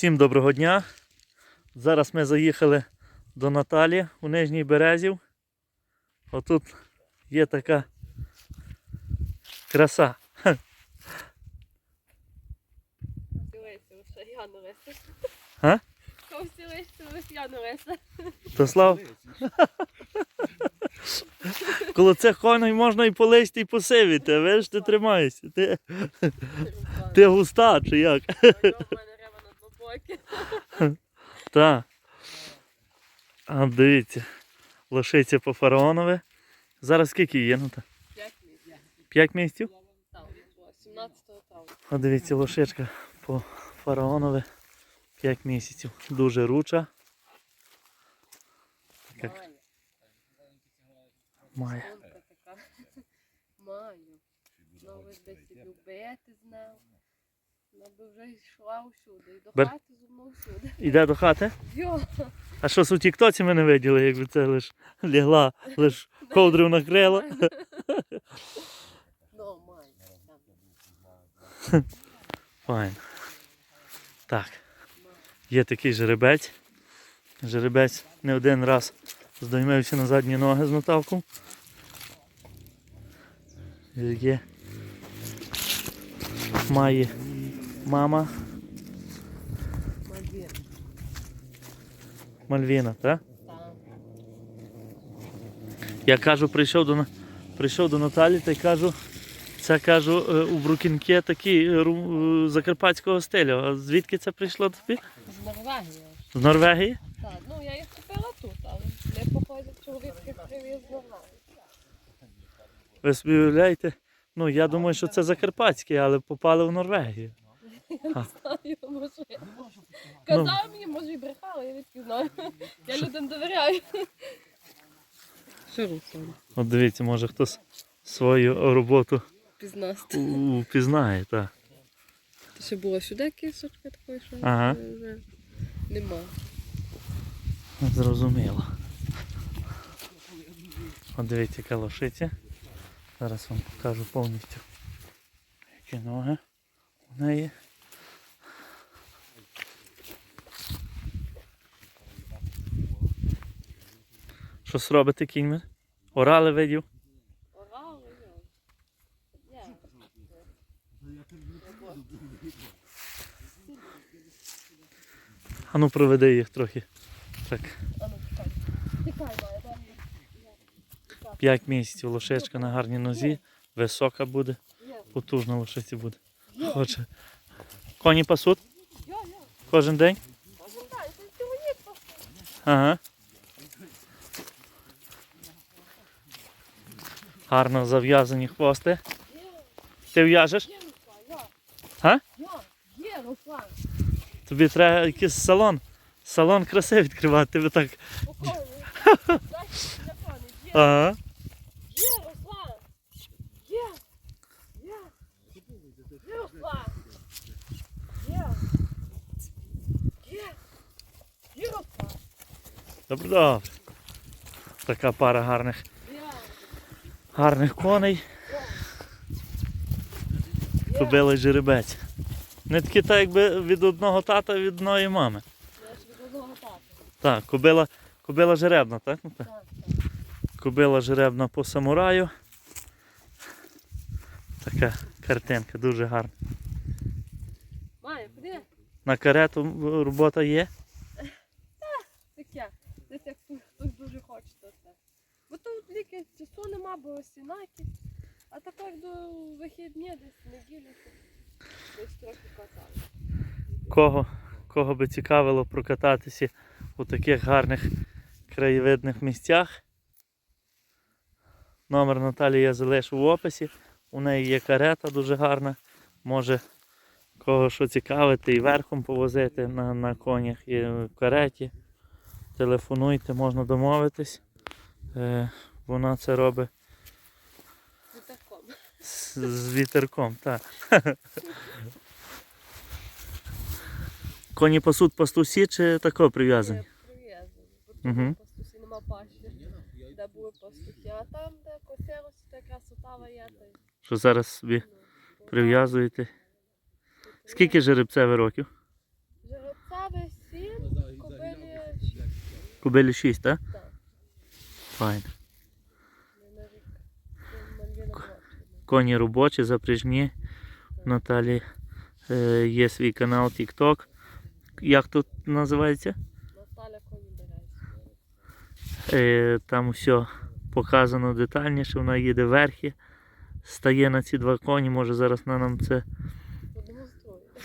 Всім доброго дня. Зараз ми заїхали до Наталі у Нижній Березів. Отут є така краса. А? То слав. Коло цих коней можна і полисти, і посивити. Ви ж ти тримаєшся. Ти, ти густа чи як? Двобокі. Так. А дивіться. Лошиця по фараонові. Зараз скільки є? Ну, так. П'ять місяців. 5 місяців? 17 травня. А дивіться, лошичка по фараонові 5 місяців. Дуже руча. Як має. Маю. Ну, ви десь любити знав. Ну, би вже йшла усюди. І до Бер- хати зі всюди. Іде до хати? Йо. А що у тіктоці ми не виділи, якби це лиш лягла, лиш ковдру накрила. Ну. Там. Файн. Так. Є такий жеребець. Жеребець не один раз здоймився на задні ноги з Наталком. Є. Має мама Мальвін. Мальвіна, так? Там. Я кажу, прийшов до, прийшов до Наталі та й кажу, це кажу, е, у Брукінке такий е, е, закарпатського стилю. А звідки це прийшло тобі? З Норвегії. З Норвегії? Так, ну я їх купила тут, але не походять чоловічки привіз з Норвегії. Ви собі уявляєте? Ну, я думаю, що це закарпатське, але попали в Норвегію. Знаю, може. Ну. Казав мені, може і брехала, я відки знаю. Я людям довіряю. Що Руслан? От дивіться, може хтось свою роботу Пізнасти. впізнає, так. То ще була сюди кисочка такої, що Ага. вже нема. Зрозуміло. От дивіться, яка лошиця. Зараз вам покажу повністю. Які ноги у неї. Щось робите кіньми? Орали видів? Орали. А ну проведи їх трохи. Так. 5 місяців лошечка на гарній нозі. Висока буде, потужна лошиця буде. Хоче. Коні пасуть кожен день? Кожен день. Ага. Гарно зав'язані хвости. Ти в'яжеш? Тобі треба якийсь салон. Салон краси відкривати. Тебе так. Є. Ага. Добре, добре. Така пара гарних! Гарних коней. Кобила жеребець. Не такі так, якби від одного тата, від одної мами. Від одного тата. Так, кобила, кобила жеребна, так? Ну, так? Так, Кобила жеребна по самураю. Така картинка, дуже гарна. Має, куди? На карету робота є. Таке. Десь як хтось хтось дуже хоче то це. Ліки часу нема, бо сінаки. А тепер до вихідні, десь неділі, десь трохи катали. Кого, кого би цікавило прокататися у таких гарних краєвидних місцях. Номер Наталії я залишу в описі. У неї є карета дуже гарна. Може кого що цікавити і верхом повозити на, на конях і в кареті. Телефонуйте, можна домовитись. Е, вона це робить З таком. з, з вітерком, так. Коні пасуть пастусі чи тако прив'язані? Прив'язані. Бо пастусі нема пащі, де були пастухи. А там, де косилося, то якраз отава є. Що зараз собі ну, прив'язуєте. Скільки жеребцеві років? Жеребця Кобилі 6, так? Так. Файн. Не на рік. Це Мальвіна молодша. Коні робочі, запряжні. У Наталі е, є свій канал TikTok. Як тут називається? Наталя коні. Е, там все показано детальніше, вона їде верхи, стає на ці два коні, може зараз вона нам це.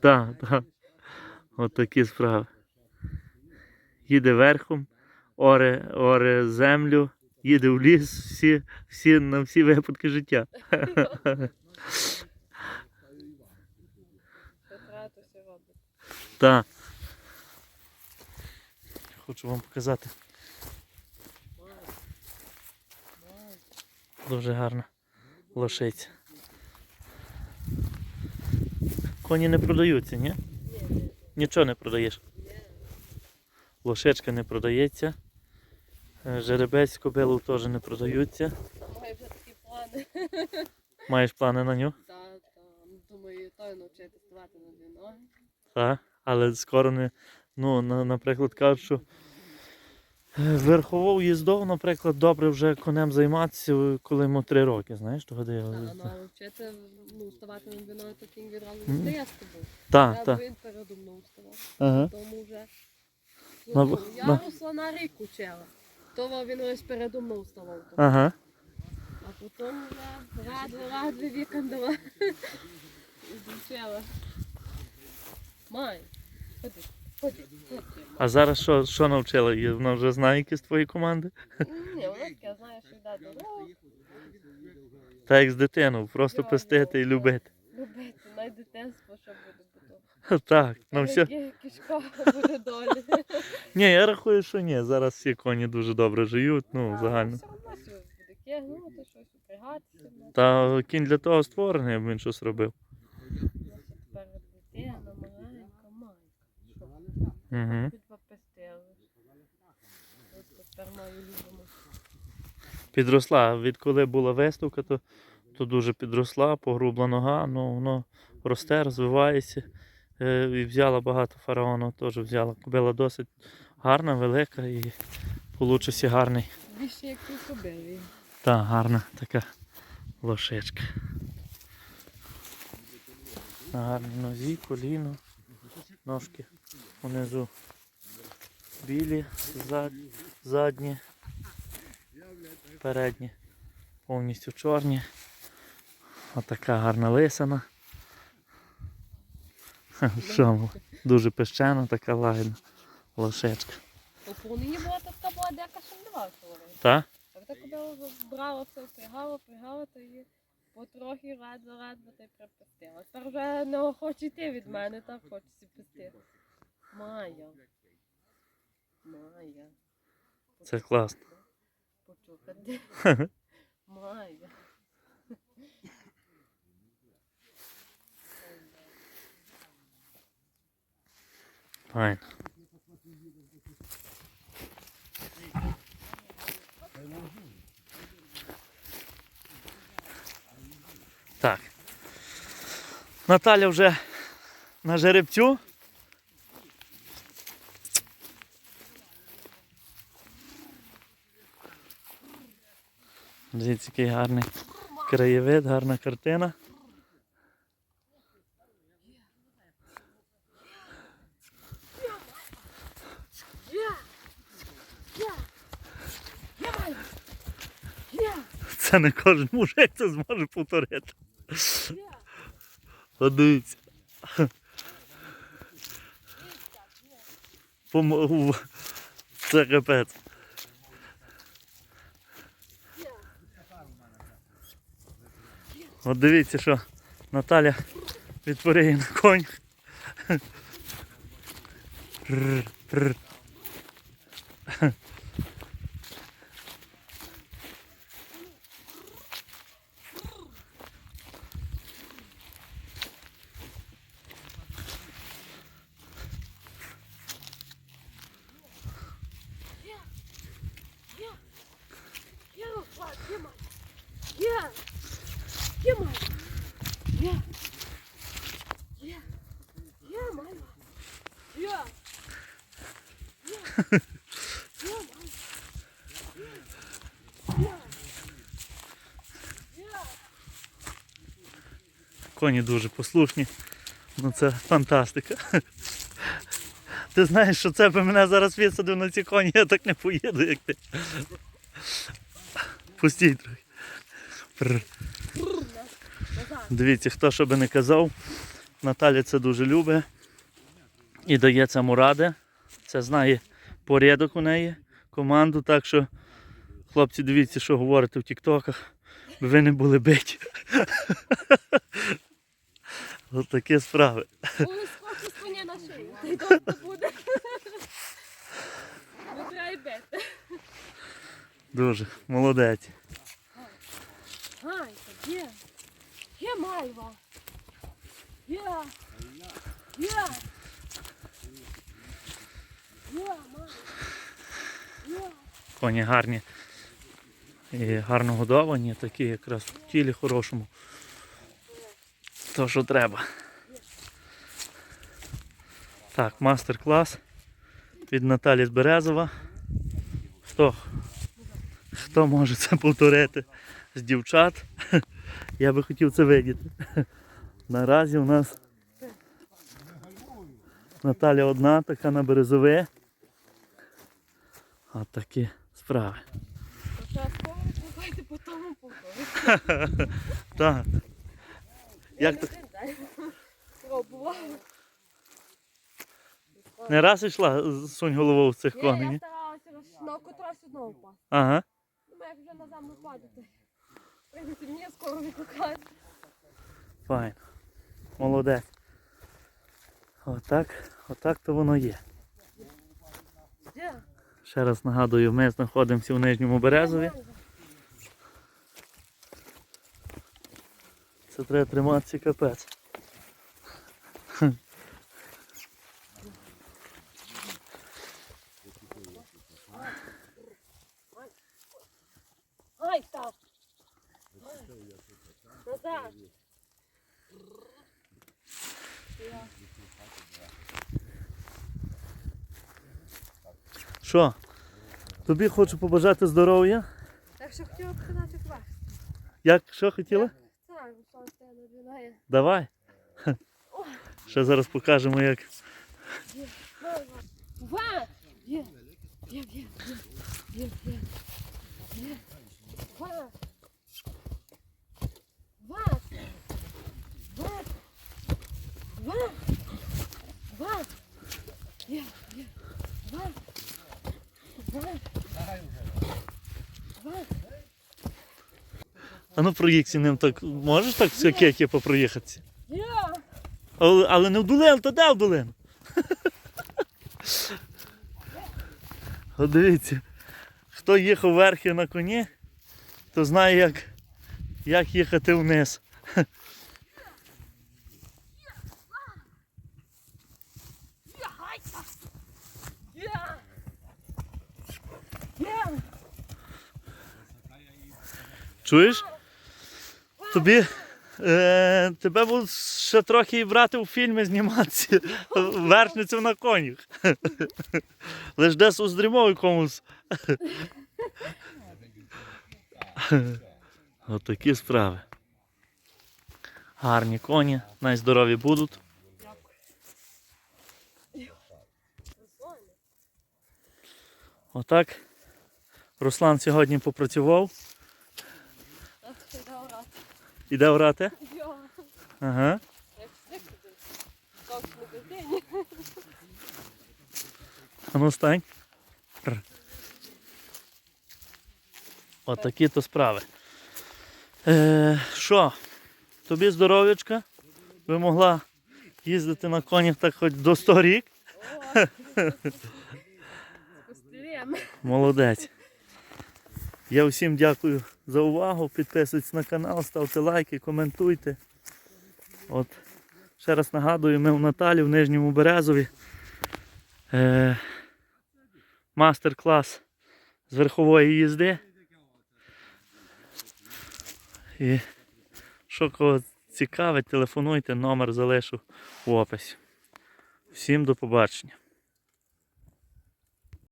Так, так. От такі справи. Їде верхом, оре, оре землю, їде в ліс, всі, всі, на всі випадки життя. Так. Хочу вам показати. Дуже гарна лошиця. Коні не продаються, ні, Нічого не продаєш. Лошечка не продається. Е, Жеребець кобилу теж не продаються. Має вже такі плани. Маєш плани на нього? Та, та, думаю, той навчити ставати на дві ноги. Так. Але скоро не. Ну, на- наприклад, кажуть, що е, верхову їздов, наприклад, добре вже конем займатися, коли йому три роки, знаєш, того де. ну, а вчити ну, ставати на дві ноги, то кінь відразу не стає з тобою. Так, так. він передо мною вставав. Ага. Тому вже. На- Ну, я на- росла на рік учила. То він ось передо мною вставав. Ага. А потім вже радо, радо вікандала. І звучала. Май, ходи, ходи, ходи. А зараз що, що навчила? її? Вона вже знає якісь твої команди? Ні, вона таке знає, що йде дорогу, Так як з дитиною, просто пестити і любити. любити, най дитинство. Так, ну все. Кишка буде долі. Ні, я рахую, що ні. Зараз всі коні дуже добре живуть, ну, загально. Щось упрягатися. ну, Та кінь для того створений, аби він щось робив. Дитина маленька, маленька. Угу. Підросла. Відколи була виставка, то, то дуже підросла, погрубла нога, ну воно росте, розвивається. Е, і взяла багато фараону, теж взяла. Кобила досить гарна, велика і получився гарний. Більше як ти кобилі. Та гарна така лошечка. На гарній нозі, коліно, ножки унизу білі, зад, задні, передні, повністю чорні. Отака гарна лисина. Що, дуже пещена, така лагідна лошечка. Оповнені була така була дека шандова говорить. Та? Так так кобила брала все, впрягала, впрягала, то її потрохи радо, радо та й припустила. Тепер вже не хоче йти від мене, так хочеться пусти. Майя. Майя. Це класно. Почухати. Майя. Файн. Так. Наталя вже на жеребцю. Дивіться, який гарний краєвид, гарна картина. Це не кожен мужик це зможе повторити. От Дивіться. Помо- Це капець. От дивіться, що Наталя відтворює на конях. Yeah. Yeah, mama. Yeah. Yeah. Yeah, mama. Yeah. Yeah. Коні дуже послушні, ну це фантастика. Ти знаєш, що це би мене зараз висадив на ці коні, я так не поїду, як ти. Пустіть трохи. Дивіться, хто що би не казав, Наталя це дуже любить і дає цьому ради. Це знає порядок у неї, команду, так що хлопці, дивіться, що говорите в тіктоках, би ви не були биті. Ось такі справи. На шию, буде. Дуже молодець. Є. Є мальва. Є. Є. Є, мальва. Є. Коні гарні. І гарно годовані, такі якраз в тілі хорошому. То, що треба. Так, мастер-клас від Наталі з Березова. Хто? Хто може це повторити з дівчат? Я би хотів це видіти. Наразі у нас Наталя одна, така на березове. От такі справи. По тому. Так. Як так? Пробувала. Не раз йшла сунь головою в цих коней? я старалася на котрась одного впасти. Ага. Ну, як вже на землю падати. Прийдете мені скоро викликають. Файн. Молодець. Отак, отак то воно є. Де? Ще раз нагадую, ми знаходимося у Нижньому Березові. Це треба триматися капець. Ай, так. Назад. Я. Що? Тобі хочу побажати здоров'я. Так що хотіла показати квест. Як що хотіла? Так. Давай. Ще зараз покажемо, як. Ва! Є! Є, є, є, є, є! Ва! Ва! Ва! Ва! Є, є. Ва! Ва! Ва! А ну проїхся ним так. Можеш так все кеки попроїхатися? Але, але не в долину, то де в долину? От дивіться, хто їхав верхи на коні, то знає, як, як їхати вниз. Є, гайка! Є! Є! Чуєш? Тобі е, тебе будуть ще трохи брати у фільми зніматися вершницю на конях. Лиш десь у здрімові комусь. От такі справи. Гарні коні, найздорові будуть. Отак. Руслан сьогодні попрацював. так що йде орати. Іде орати. Ага. А ну стань. Р. От то справи. Е, Що? Тобі здоров'ячка? Ви могла їздити на конях так хоч до 100 рік? Молодець. Я всім дякую за увагу. Підписуйтесь на канал, ставте лайки, коментуйте. От. Ще раз нагадую, ми у Наталі в Нижньому Березові. Е, мастер-клас з верхової їзди. І що кого цікавить, телефонуйте, номер залишу в описі. Всім до побачення.